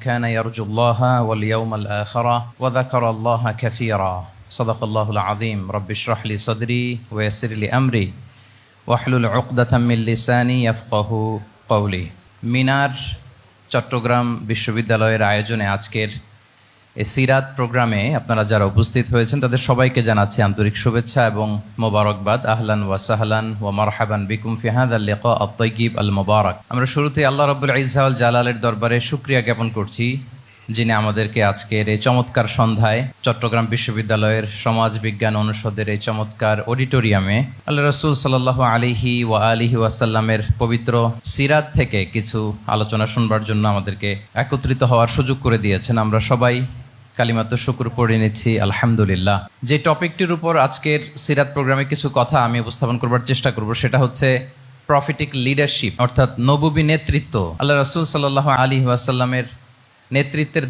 كان يرجو الله واليوم الآخر وذكر الله كثيرا صدق الله العظيم رب اشرح لي صدري ويسر لي أمري واحلل عقدة من لساني يفقه قولي মিনার চট্টগ্রাম বিশ্ববিদ্যালয়ের আয়োজনে আজকের এই সিরাত প্রোগ্রামে আপনারা যারা উপস্থিত হয়েছেন, তাদের সবাইকে জানাচ্ছি আন্তরিক শুভেচ্ছা এবং মোবারকবাদ। আহলান ওয়া সাহলান ওয়া মারহাবান বিকুম ফিহাদ আল লিকা আত-তাইয়িব আল মোবারক আমরা শুরুতে আল্লাহ রাব্বুল ইজ্জা ওয়াল জালালের দরবারে শুকরিয়া জ্ঞাপন করছি, যিনি আমাদেরকে আজকের এই চমৎকার সন্ধ্যায় চট্টগ্রাম বিশ্ববিদ্যালয়ের সমাজ বিজ্ঞান অনুষদের এই চমৎকার অডিটোরিয়ামে আল্লাহ রসুল সাল্লাহ আলিহি ওয়া আলিহি ওয়াসাল্লামের পবিত্র সিরাত থেকে কিছু আলোচনা শুনবার জন্য আমাদেরকে একত্রিত হওয়ার সুযোগ করে দিয়েছেন। আমরা সবাই কালিমাত্র শুকুর পড়ে নিচ্ছি, আলহামদুলিল্লাহ। যে টপিকটির উপর আজকের সিরাত প্রোগ্রামে কিছু কথা আমি উপস্থাপন করবার চেষ্টা করব, সেটা হচ্ছে প্রফিটিক লিডারশিপ অর্থাৎ নবুবী নেতৃত্ব। আল্লাহ রসুল সাল্লাহ আলী ওয়াসাল্লামের নেতৃত্বের